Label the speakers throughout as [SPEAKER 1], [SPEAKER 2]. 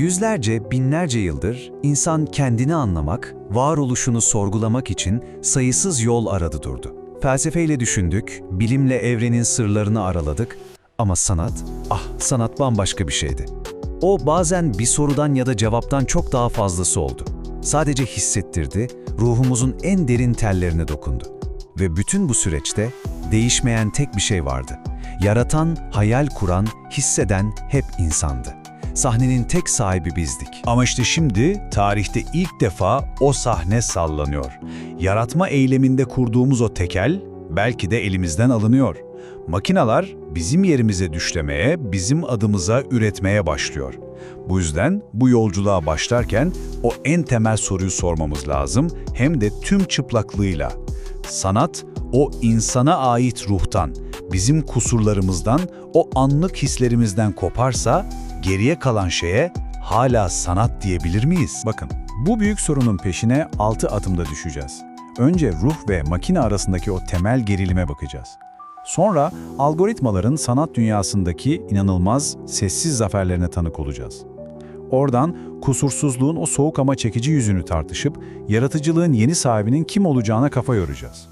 [SPEAKER 1] Yüzlerce, binlerce yıldır insan kendini anlamak, varoluşunu sorgulamak için sayısız yol aradı durdu. Felsefeyle düşündük, bilimle evrenin sırlarını araladık ama sanat, ah sanat bambaşka bir şeydi. O bazen bir sorudan ya da cevaptan çok daha fazlası oldu. Sadece hissettirdi, ruhumuzun en derin tellerine dokundu. Ve bütün bu süreçte değişmeyen tek bir şey vardı. Yaratan, hayal kuran, hisseden hep insandı. Sahnenin tek sahibi bizdik.
[SPEAKER 2] Ama işte şimdi tarihte ilk defa o sahne sallanıyor. Yaratma eyleminde kurduğumuz o tekel belki de elimizden alınıyor. Makinalar bizim yerimize düşlemeye, bizim adımıza üretmeye başlıyor. Bu yüzden bu yolculuğa başlarken o en temel soruyu sormamız lazım hem de tüm çıplaklığıyla. Sanat o insana ait ruhtan, bizim kusurlarımızdan, o anlık hislerimizden koparsa geriye kalan şeye hala sanat diyebilir miyiz? Bakın, bu büyük sorunun peşine 6 adımda düşeceğiz. Önce ruh ve makine arasındaki o temel gerilime bakacağız. Sonra algoritmaların sanat dünyasındaki inanılmaz sessiz zaferlerine tanık olacağız. Oradan kusursuzluğun o soğuk ama çekici yüzünü tartışıp yaratıcılığın yeni sahibinin kim olacağına kafa yoracağız.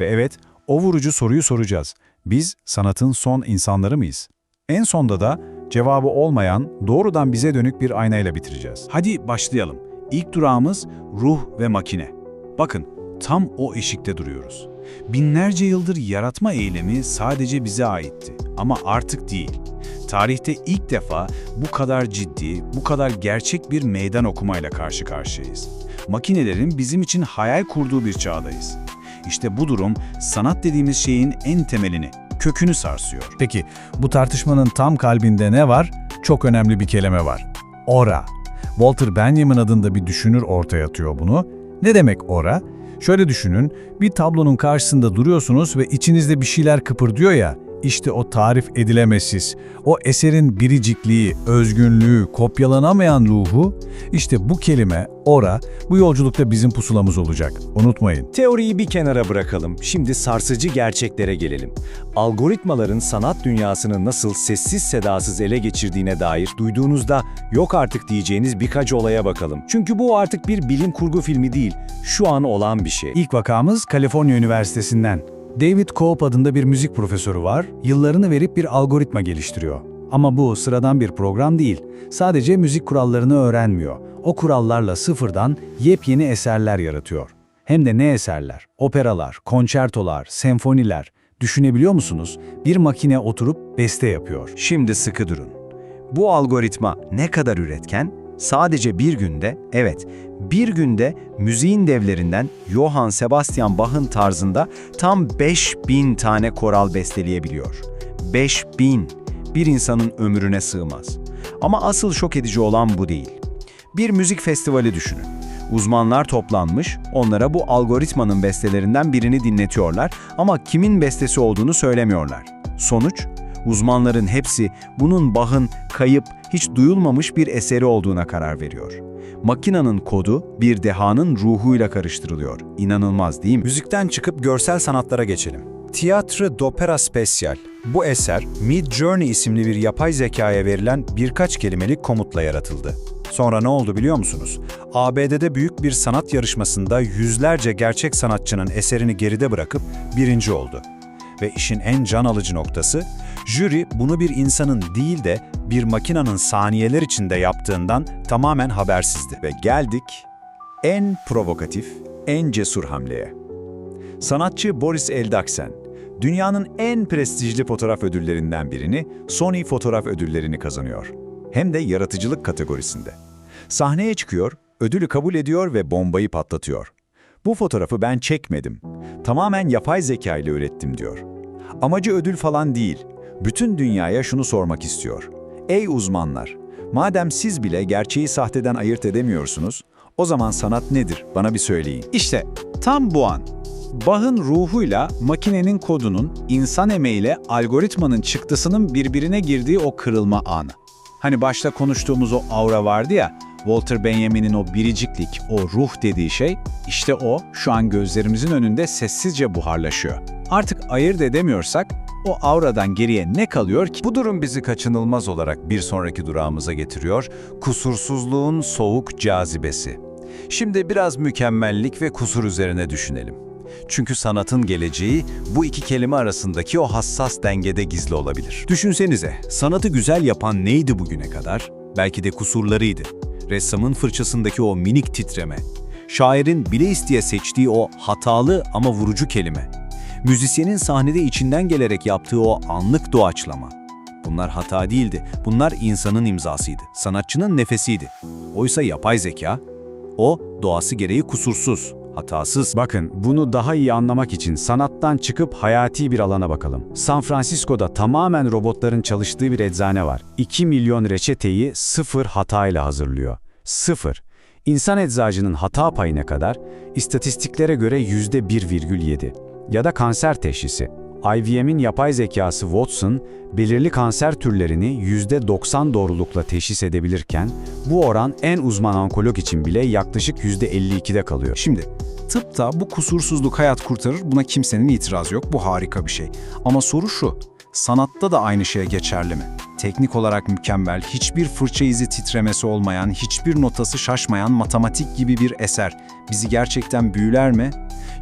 [SPEAKER 2] Ve evet, o vurucu soruyu soracağız. Biz sanatın son insanları mıyız? En sonda da cevabı olmayan, doğrudan bize dönük bir aynayla bitireceğiz. Hadi başlayalım. İlk durağımız ruh ve makine. Bakın, tam o eşikte duruyoruz. Binlerce yıldır yaratma eylemi sadece bize aitti ama artık değil. Tarihte ilk defa bu kadar ciddi, bu kadar gerçek bir meydan okumayla karşı karşıyayız. Makinelerin bizim için hayal kurduğu bir çağdayız. İşte bu durum sanat dediğimiz şeyin en temelini, kökünü sarsıyor. Peki bu tartışmanın tam kalbinde ne var? Çok önemli bir kelime var. Ora. Walter Benjamin adında bir düşünür ortaya atıyor bunu. Ne demek ora? Şöyle düşünün, bir tablonun karşısında duruyorsunuz ve içinizde bir şeyler kıpırdıyor ya, işte o tarif edilemezsiz, o eserin biricikliği, özgünlüğü, kopyalanamayan ruhu, işte bu kelime, ora, bu yolculukta bizim pusulamız olacak. Unutmayın.
[SPEAKER 3] Teoriyi bir kenara bırakalım. Şimdi sarsıcı gerçeklere gelelim. Algoritmaların sanat dünyasını nasıl sessiz sedasız ele geçirdiğine dair duyduğunuzda yok artık diyeceğiniz birkaç olaya bakalım. Çünkü bu artık bir bilim kurgu filmi değil, şu an olan bir şey.
[SPEAKER 2] İlk vakamız Kaliforniya Üniversitesi'nden. David Cope adında bir müzik profesörü var, yıllarını verip bir algoritma geliştiriyor. Ama bu sıradan bir program değil. Sadece müzik kurallarını öğrenmiyor. O kurallarla sıfırdan yepyeni eserler yaratıyor. Hem de ne eserler? Operalar, konçertolar, senfoniler. Düşünebiliyor musunuz? Bir makine oturup beste yapıyor.
[SPEAKER 4] Şimdi sıkı durun. Bu algoritma ne kadar üretken? Sadece bir günde, evet, bir günde müziğin devlerinden Johann Sebastian Bach'ın tarzında tam 5000 tane koral besteleyebiliyor. 5000! Bir insanın ömrüne sığmaz. Ama asıl şok edici olan bu değil. Bir müzik festivali düşünün. Uzmanlar toplanmış, onlara bu algoritmanın bestelerinden birini dinletiyorlar ama kimin bestesi olduğunu söylemiyorlar. Sonuç, uzmanların hepsi bunun Bach'ın kayıp, hiç duyulmamış bir eseri olduğuna karar veriyor. Makinanın kodu bir dehanın ruhuyla karıştırılıyor. İnanılmaz değil mi?
[SPEAKER 5] Müzikten çıkıp görsel sanatlara geçelim. Tiyatro d'Opera Special. Bu eser, Mid Journey isimli bir yapay zekaya verilen birkaç kelimelik komutla yaratıldı. Sonra ne oldu biliyor musunuz? ABD'de büyük bir sanat yarışmasında yüzlerce gerçek sanatçının eserini geride bırakıp birinci oldu. Ve işin en can alıcı noktası, jüri bunu bir insanın değil de bir makinanın saniyeler içinde yaptığından tamamen habersizdi. Ve geldik en provokatif, en cesur hamleye. Sanatçı Boris Eldaksen, dünyanın en prestijli fotoğraf ödüllerinden birini, Sony Fotoğraf Ödülleri'ni kazanıyor. Hem de yaratıcılık kategorisinde. Sahneye çıkıyor, ödülü kabul ediyor ve bombayı patlatıyor. Bu fotoğrafı ben çekmedim. Tamamen yapay zeka ile ürettim diyor. Amacı ödül falan değil. Bütün dünyaya şunu sormak istiyor. Ey uzmanlar, madem siz bile gerçeği sahteden ayırt edemiyorsunuz, o zaman sanat nedir? Bana bir söyleyin.
[SPEAKER 2] İşte tam bu an. Bach'ın ruhuyla makinenin kodunun, insan emeğiyle algoritmanın çıktısının birbirine girdiği o kırılma anı. Hani başta konuştuğumuz o aura vardı ya, Walter Benjamin'in o biriciklik, o ruh dediği şey, işte o şu an gözlerimizin önünde sessizce buharlaşıyor. Artık ayırt edemiyorsak, O auradan geriye ne kalıyor ki? Bu durum bizi kaçınılmaz olarak bir sonraki durağımıza getiriyor. Kusursuzluğun soğuk cazibesi. Şimdi biraz mükemmellik ve kusur üzerine düşünelim. Çünkü sanatın geleceği bu iki kelime arasındaki o hassas dengede gizli olabilir.
[SPEAKER 5] Düşünsenize, sanatı güzel yapan neydi bugüne kadar? Belki de kusurlarıydı. Ressamın fırçasındaki o minik titreme. Şairin bile isteye seçtiği o hatalı ama vurucu kelime. Müzisyenin sahnede içinden gelerek yaptığı o anlık doğaçlama. Bunlar hata değildi. Bunlar insanın imzasıydı. Sanatçının nefesiydi. Oysa yapay zeka, o doğası gereği kusursuz, hatasız.
[SPEAKER 6] Bakın, bunu daha iyi anlamak için sanattan çıkıp hayati bir alana bakalım. San Francisco'da tamamen robotların çalıştığı bir eczane var. 2 milyon reçeteyi sıfır hatayla hazırlıyor. Sıfır. İnsan eczacının hata payı ne kadar? İstatistiklere göre %1,7. Ya da kanser teşhisi. IBM'in yapay zekası Watson, belirli kanser türlerini %90 doğrulukla teşhis edebilirken, bu oran en uzman onkolog için bile yaklaşık %52'de kalıyor.
[SPEAKER 5] Şimdi tıpta bu kusursuzluk hayat kurtarır buna kimsenin itirazı yok. Bu harika bir şey. Ama soru şu. Sanatta da aynı şey geçerli mi? Teknik olarak mükemmel, hiçbir fırça izi titremesi olmayan, hiçbir notası şaşmayan matematik gibi bir eser bizi gerçekten büyüler mi?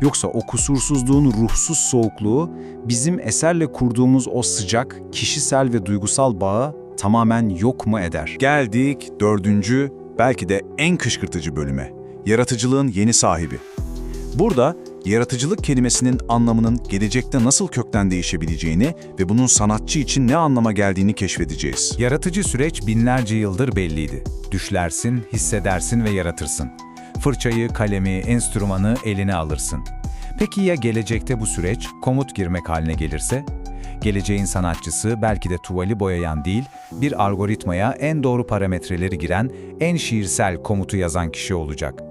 [SPEAKER 5] Yoksa o kusursuzluğun ruhsuz soğukluğu bizim eserle kurduğumuz o sıcak, kişisel ve duygusal bağı tamamen yok mu eder?
[SPEAKER 7] Geldik dördüncü, belki de en kışkırtıcı bölüme. Yaratıcılığın yeni sahibi. Burada yaratıcılık kelimesinin anlamının gelecekte nasıl kökten değişebileceğini ve bunun sanatçı için ne anlama geldiğini keşfedeceğiz.
[SPEAKER 2] Yaratıcı süreç binlerce yıldır belliydi. Düşlersin, hissedersin ve yaratırsın. Fırçayı, kalemi, enstrümanı eline alırsın. Peki ya gelecekte bu süreç komut girmek haline gelirse? Geleceğin sanatçısı belki de tuvali boyayan değil, bir algoritmaya en doğru parametreleri giren, en şiirsel komutu yazan kişi olacak.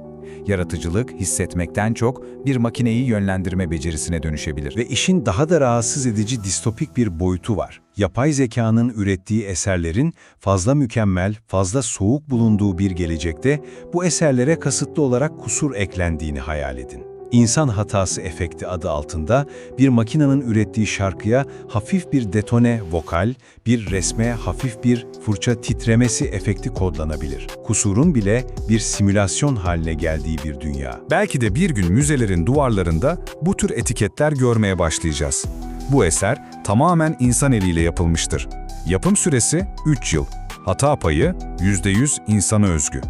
[SPEAKER 2] Yaratıcılık, hissetmekten çok bir makineyi yönlendirme becerisine dönüşebilir.
[SPEAKER 8] Ve işin daha da rahatsız edici distopik bir boyutu var. Yapay zekanın ürettiği eserlerin fazla mükemmel, fazla soğuk bulunduğu bir gelecekte bu eserlere kasıtlı olarak kusur eklendiğini hayal edin. İnsan hatası efekti adı altında bir makinenin ürettiği şarkıya hafif bir detone vokal, bir resme hafif bir fırça titremesi efekti kodlanabilir. Kusurun bile bir simülasyon haline geldiği bir dünya.
[SPEAKER 7] Belki de bir gün müzelerin duvarlarında bu tür etiketler görmeye başlayacağız. Bu eser tamamen insan eliyle yapılmıştır. Yapım süresi 3 yıl. Hata payı %100 insana özgü.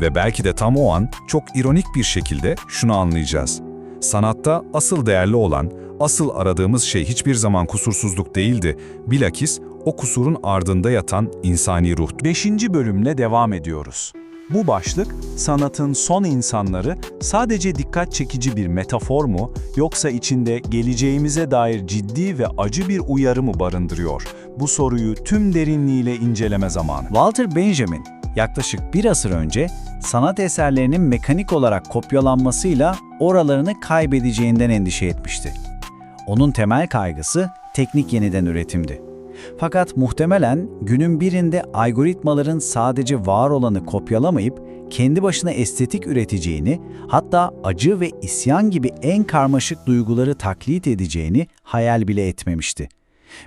[SPEAKER 7] Ve belki de tam o an çok ironik bir şekilde şunu anlayacağız. Sanatta asıl değerli olan, asıl aradığımız şey hiçbir zaman kusursuzluk değildi. Bilakis o kusurun ardında yatan insani ruh.
[SPEAKER 5] Beşinci bölümle devam ediyoruz. Bu başlık, sanatın son insanları sadece dikkat çekici bir metafor mu, yoksa içinde geleceğimize dair ciddi ve acı bir uyarı mı barındırıyor? Bu soruyu tüm derinliğiyle inceleme zamanı.
[SPEAKER 4] Walter Benjamin, yaklaşık bir asır önce sanat eserlerinin mekanik olarak kopyalanmasıyla oralarını kaybedeceğinden endişe etmişti. Onun temel kaygısı teknik yeniden üretimdi. Fakat muhtemelen günün birinde algoritmaların sadece var olanı kopyalamayıp kendi başına estetik üreteceğini, hatta acı ve isyan gibi en karmaşık duyguları taklit edeceğini hayal bile etmemişti.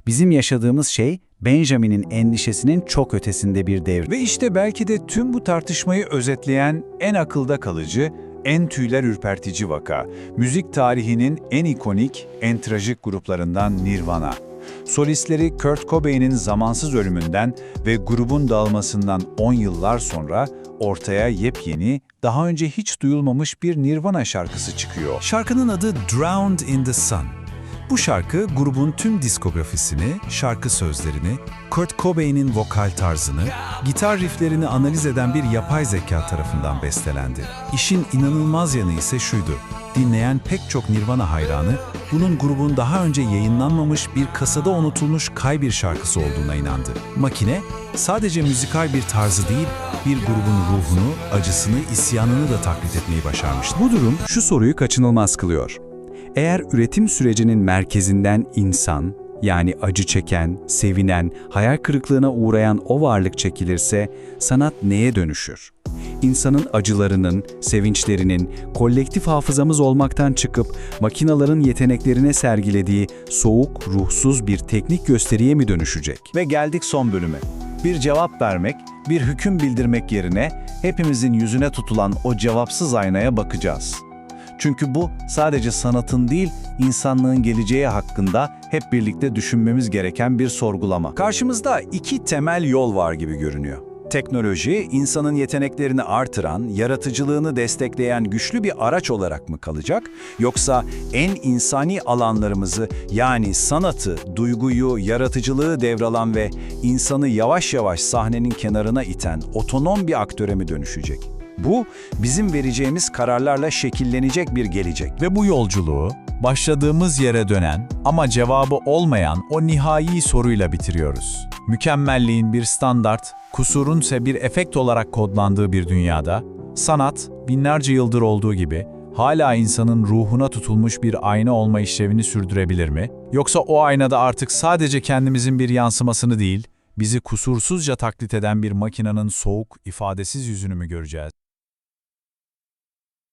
[SPEAKER 4] Bizim yaşadığımız şey Benjamin'in endişesinin çok ötesinde bir devir.
[SPEAKER 2] Ve işte belki de tüm bu tartışmayı özetleyen en akılda kalıcı, en tüyler ürpertici vaka, müzik tarihinin en ikonik, en trajik gruplarından Nirvana. Solistleri Kurt Cobain'in zamansız ölümünden ve grubun dağılmasından 10 yıllar sonra ortaya yepyeni, daha önce hiç duyulmamış bir Nirvana şarkısı çıkıyor. Şarkının adı Drowned in the Sun. Bu şarkı grubun tüm diskografisini, şarkı sözlerini, Kurt Cobain'in vokal tarzını, gitar rifflerini analiz eden bir yapay zeka tarafından bestelendi. İşin inanılmaz yanı ise şuydu. Dinleyen pek çok Nirvana hayranı bunun grubun daha önce yayınlanmamış bir kasada unutulmuş kay bir şarkısı olduğuna inandı. Makine sadece müzikal bir tarzı değil, bir grubun ruhunu, acısını, isyanını da taklit etmeyi başarmıştı.
[SPEAKER 5] Bu durum şu soruyu kaçınılmaz kılıyor. Eğer üretim sürecinin merkezinden insan, yani acı çeken, sevinen, hayal kırıklığına uğrayan o varlık çekilirse sanat neye dönüşür?
[SPEAKER 6] insanın acılarının, sevinçlerinin, kolektif hafızamız olmaktan çıkıp makinaların yeteneklerine sergilediği soğuk, ruhsuz bir teknik gösteriye mi dönüşecek?
[SPEAKER 2] Ve geldik son bölüme. Bir cevap vermek, bir hüküm bildirmek yerine hepimizin yüzüne tutulan o cevapsız aynaya bakacağız. Çünkü bu sadece sanatın değil, insanlığın geleceği hakkında hep birlikte düşünmemiz gereken bir sorgulama.
[SPEAKER 5] Karşımızda iki temel yol var gibi görünüyor. Teknoloji, insanın yeteneklerini artıran, yaratıcılığını destekleyen güçlü bir araç olarak mı kalacak? Yoksa en insani alanlarımızı yani sanatı, duyguyu, yaratıcılığı devralan ve insanı yavaş yavaş sahnenin kenarına iten otonom bir aktöre mi dönüşecek? Bu, bizim vereceğimiz kararlarla şekillenecek bir gelecek.
[SPEAKER 9] Ve bu yolculuğu başladığımız yere dönen ama cevabı olmayan o nihai soruyla bitiriyoruz. Mükemmelliğin bir standart, kusurun ise bir efekt olarak kodlandığı bir dünyada, sanat binlerce yıldır olduğu gibi hala insanın ruhuna tutulmuş bir ayna olma işlevini sürdürebilir mi? Yoksa o aynada artık sadece kendimizin bir yansımasını değil, bizi kusursuzca taklit eden bir makinenin soğuk, ifadesiz yüzünü mü göreceğiz?